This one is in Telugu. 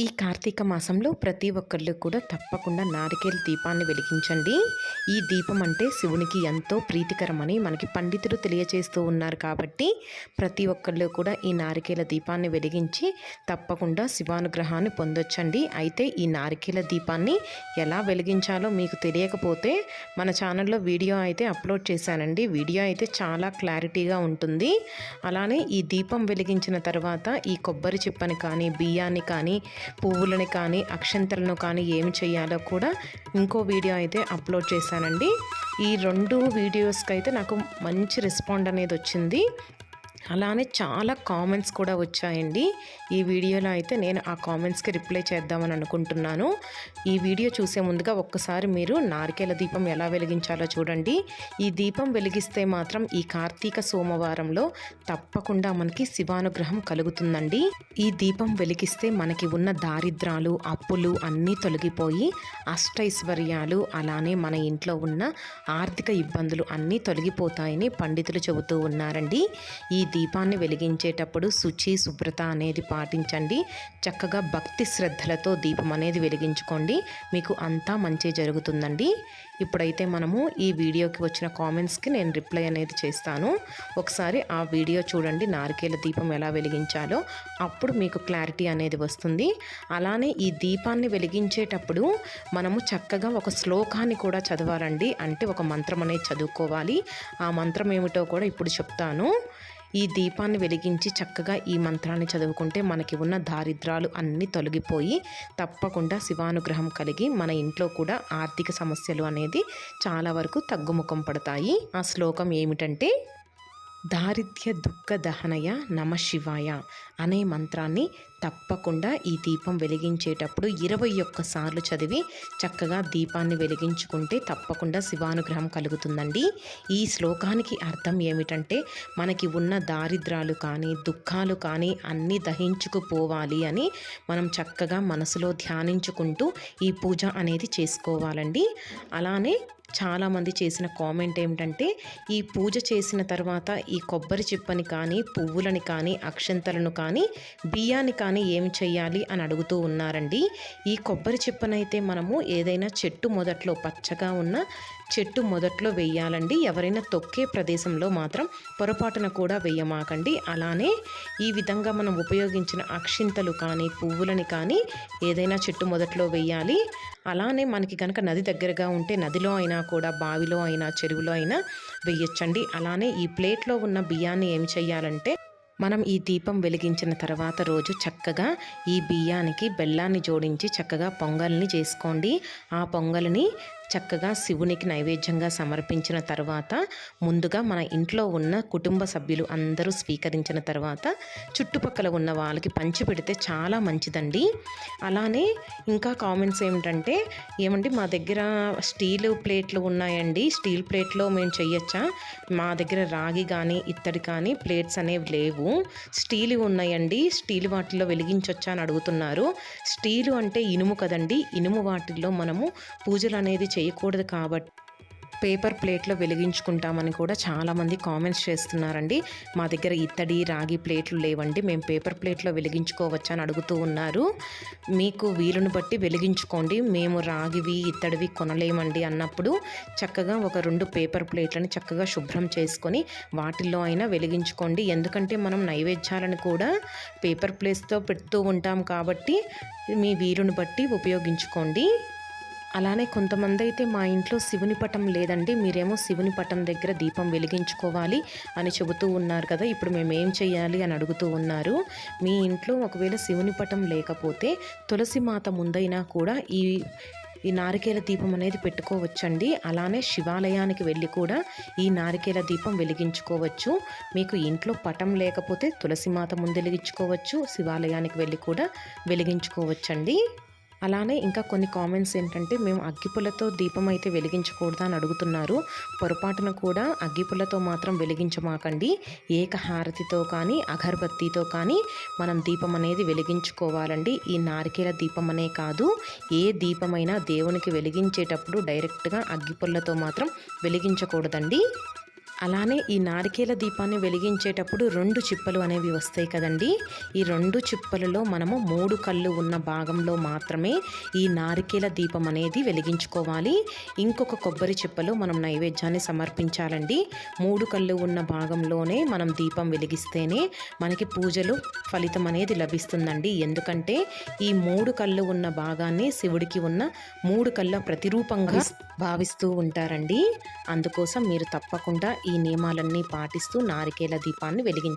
ఈ కార్తీక మాసంలో ప్రతి ఒక్కళ్ళు కూడా తప్పకుండా నారికేల దీపాన్ని వెలిగించండి. ఈ దీపం అంటే శివునికి ఎంతో ప్రీతికరమని మనకి పండితులు తెలియజేస్తూ ఉన్నారు కాబట్టి ప్రతి ఒక్కళ్ళు కూడా ఈ నారికేల దీపాన్ని వెలిగించి తప్పకుండా శివానుగ్రహాన్ని పొందొచ్చండి. అయితే ఈ నారికేల దీపాన్ని ఎలా వెలిగించాలో మీకు తెలియకపోతే మన ఛానల్లో వీడియో అయితే అప్లోడ్ చేశానండి. వీడియో అయితే చాలా క్లారిటీగా ఉంటుంది. అలానే ఈ దీపం వెలిగించిన తర్వాత ఈ కొబ్బరి చిప్పని కానీ బియ్యాన్ని కానీ పువ్వులని కానీ అక్షంతలను కానీ ఏమి చేయాలో కూడా ఇంకో వీడియో అయితే అప్లోడ్ చేశానండి. ఈ రెండు వీడియోస్కి అయితే నాకు మంచి రెస్పాండ్ అనేది వచ్చింది. అలానే చాలా కామెంట్స్ కూడా వచ్చాయండి. ఈ వీడియోలో అయితే నేను ఆ కామెంట్స్కి రిప్లై చేద్దామని అనుకుంటున్నాను. ఈ వీడియో చూసే ముందుగా ఒక్కసారి మీరు నారికేల దీపం ఎలా వెలిగించాలో చూడండి. ఈ దీపం వెలిగిస్తే మాత్రం ఈ కార్తీక సోమవారంలో తప్పకుండా మనకి శివానుగ్రహం కలుగుతుందండి. ఈ దీపం వెలిగిస్తే మనకి ఉన్న దారిద్రాలు అప్పులు అన్నీ తొలగిపోయి అష్టైశ్వర్యాలు అలానే మన ఇంట్లో ఉన్న ఆర్థిక ఇబ్బందులు అన్నీ తొలగిపోతాయని పండితులు చెబుతూ ఉన్నారండి. ఈ దీపాన్ని వెలిగించేటప్పుడు శుచి శుభ్రత అనేది పాటించండి. చక్కగా భక్తి శ్రద్ధలతో దీపం అనేది వెలిగించుకోండి. మీకు అంతా మంచి జరుగుతుందండి. ఇప్పుడైతే మనము ఈ వీడియోకి వచ్చిన కామెంట్స్కి నేను రిప్లై అనేది చేస్తాను. ఒకసారి ఆ వీడియో చూడండి నారికేల దీపం ఎలా వెలిగించాలో. అప్పుడు మీకు క్లారిటీ అనేది వస్తుంది. అలానే ఈ దీపాన్ని వెలిగించేటప్పుడు మనము చక్కగా ఒక శ్లోకాన్ని కూడా చదవాలండి. అంటే ఒక మంత్రం అనేది చదువుకోవాలి. ఆ మంత్రం ఏమిటో కూడా ఇప్పుడు చెప్తాను. ఈ దీపాన్ని వెలిగించి చక్కగా ఈ మంత్రాన్ని చదువుకుంటే మనకి ఉన్న దారిద్రాలు అన్నీ తొలగిపోయి తప్పకుండా శివానుగ్రహం కలిగి మన ఇంట్లో కూడా ఆర్థిక సమస్యలు అనేది చాలా వరకు తగ్గుముఖం పడతాయి. ఆ శ్లోకం ఏమిటంటే దారిద్ర్య దుఃఖ దహనయ నమ శివాయ అనే మంత్రాన్ని తప్పకుండా ఈ దీపం వెలిగించేటప్పుడు ఇరవై ఒక్కసార్లు చదివి చక్కగా దీపాన్ని వెలిగించుకుంటే తప్పకుండా శివానుగ్రహం కలుగుతుందండి. ఈ శ్లోకానికి అర్థం ఏమిటంటే మనకి ఉన్న దారిద్రాలు కానీ దుఃఖాలు కానీ అన్నీ దహించుకుపోవాలి అని మనం చక్కగా మనసులో ధ్యానించుకుంటూ ఈ పూజ అనేది చేసుకోవాలండి. అలానే చాలామంది చేసిన కామెంట్ ఏమిటంటే ఈ పూజ చేసిన తర్వాత ఈ కొబ్బరి చిప్పని కానీ పువ్వులని కానీ అక్షంతలను కానీ బియ్యాన్ని కానీ ఏమి చేయాలి అని అడుగుతూ ఉన్నారండి. ఈ కొబ్బరి చిప్పనైతే మనము ఏదైనా చెట్టు మొదట్లో పచ్చగా ఉన్న చెట్టు మొదట్లో వెయ్యాలండి ఎవరైనా తొక్కే ప్రదేశంలో మాత్రం పొరపాటున కూడా వెయ్యమాకండి అలానే ఈ విధంగా మనం ఉపయోగించిన అక్షింతలు కానీ పువ్వులని కానీ ఏదైనా చెట్టు మొదట్లో వెయ్యాలి అలానే మనకి కనుక నది దగ్గరగా ఉంటే నదిలో అయినా కూడా బావిలో అయినా చెరువులో అయినా వేయచ్చండి. అలానే ఈ ప్లేట్లో ఉన్న బియ్యాన్ని ఏమి చేయాలంటే మనం ఈ దీపం వెలిగించిన తర్వాత రోజు చక్కగా ఈ బియ్యానికి బెల్లాన్ని జోడించి చక్కగా పొంగల్ని చేసుకోండి. ఆ పొంగల్ని చక్కగా శివునికి నైవేద్యంగా సమర్పించిన తర్వాత ముందుగా మన ఇంట్లో ఉన్న కుటుంబ సభ్యులు అందరూ స్వీకరించిన తర్వాత చుట్టుపక్కల ఉన్న వాళ్ళకి పంచి పెడితే చాలా మంచిదండి. అలానే ఇంకా కామెంట్స్ ఏమిటంటే ఏమండి మా దగ్గర స్టీల్ ప్లేట్లు ఉన్నాయండి. స్టీల్ ప్లేట్లో మేము చెయ్యొచ్చా? మా దగ్గర రాగి కానీ ఇత్తడి కానీ ప్లేట్స్ అనేవి లేవు. స్టీల్ ఉన్నాయండి. స్టీల్ వాటిల్లో వెలిగించొచ్చా అని అడుగుతున్నారు. స్టీలు అంటే ఇనుము కదండి. ఇనుము వాటిల్లో మనము పూజలు అనేది చేయకూడదు కాబట్టి పేపర్ ప్లేట్లో వెలిగించుకుంటామని కూడా చాలామంది కామెంట్స్ చేస్తున్నారండి. మా దగ్గర ఇత్తడి రాగి ప్లేట్లు లేవండి. మేము పేపర్ ప్లేట్లో వెలిగించుకోవచ్చని అని అడుగుతూ ఉన్నారు. మీకు వీలుని బట్టి వెలిగించుకోండి. మేము రాగివి ఇత్తడివి కొనలేమండి అన్నప్పుడు చక్కగా ఒక రెండు పేపర్ ప్లేట్లను చక్కగా శుభ్రం చేసుకొని వాటిల్లో అయినా వెలిగించుకోండి. ఎందుకంటే మనం నైవేద్యాలను కూడా పేపర్ ప్లేస్తో పెడుతూ ఉంటాం కాబట్టి మీ వీలుని బట్టి ఉపయోగించుకోండి. అలానే కొంతమంది అయితే మా ఇంట్లో శివుని పటం లేదండి. మీరేమో శివుని పటం దగ్గర దీపం వెలిగించుకోవాలి అని చెబుతూ ఉన్నారు కదా. ఇప్పుడు మేము ఏం చేయాలి అని అడుగుతూ ఉన్నారు. మీ ఇంట్లో ఒకవేళ శివుని పటం లేకపోతే తులసి మాత ముందైనా కూడా ఈ ఈ నారికేల దీపం అనేది పెట్టుకోవచ్చండి. అలానే శివాలయానికి వెళ్ళి కూడా ఈ నారికేల దీపం వెలిగించుకోవచ్చు. మీకు ఇంట్లో పటం లేకపోతే తులసి మాత ముందు వెలిగించుకోవచ్చు. శివాలయానికి వెళ్ళి కూడా వెలిగించుకోవచ్చండి. అలానే ఇంకా కొన్ని కామెంట్స్ ఏంటంటే మేము అగ్గిపుల్లతో దీపం అయితే వెలిగించకూడదు అని అడుగుతున్నారు. పొరపాటున కూడా అగ్గిపుల్లతో మాత్రం వెలిగించమాకండి. ఏకహారతితో కానీ అగరబత్తితో కానీ మనం దీపం అనేది వెలిగించుకోవాలండి. ఈ నారికేల దీపం అనే కాదు ఏ దీపమైనా దేవునికి వెలిగించేటప్పుడు డైరెక్ట్గా అగ్గిపుల్లతో మాత్రం వెలిగించకూడదండి. అలానే ఈ నారికేల దీపాన్ని వెలిగించేటప్పుడు రెండు చిప్పలు అనేవి వస్తాయి కదండి. ఈ రెండు చిప్పలలో మనము మూడు కళ్ళు ఉన్న భాగంలో మాత్రమే ఈ నారికేల దీపం అనేది వెలిగించుకోవాలి. ఇంకొక కొబ్బరి చిప్పలో మనం నైవేద్యాన్ని సమర్పించాలండి. మూడు కళ్ళు ఉన్న భాగంలోనే మనం దీపం వెలిగిస్తేనే మనకి పూజలు ఫలితం అనేది లభిస్తుందండి. ఎందుకంటే ఈ మూడు కళ్ళు ఉన్న భాగాన్ని శివుడికి ఉన్న మూడు కళ్ళ ప్రతిరూపంగా భావిస్తూ ఉంటారండి. అందుకోసం మీరు తప్పకుండా ఈ నియమాలన్నీ పాటిస్తూ నారికేల దీపాన్ని వెలిగించారు.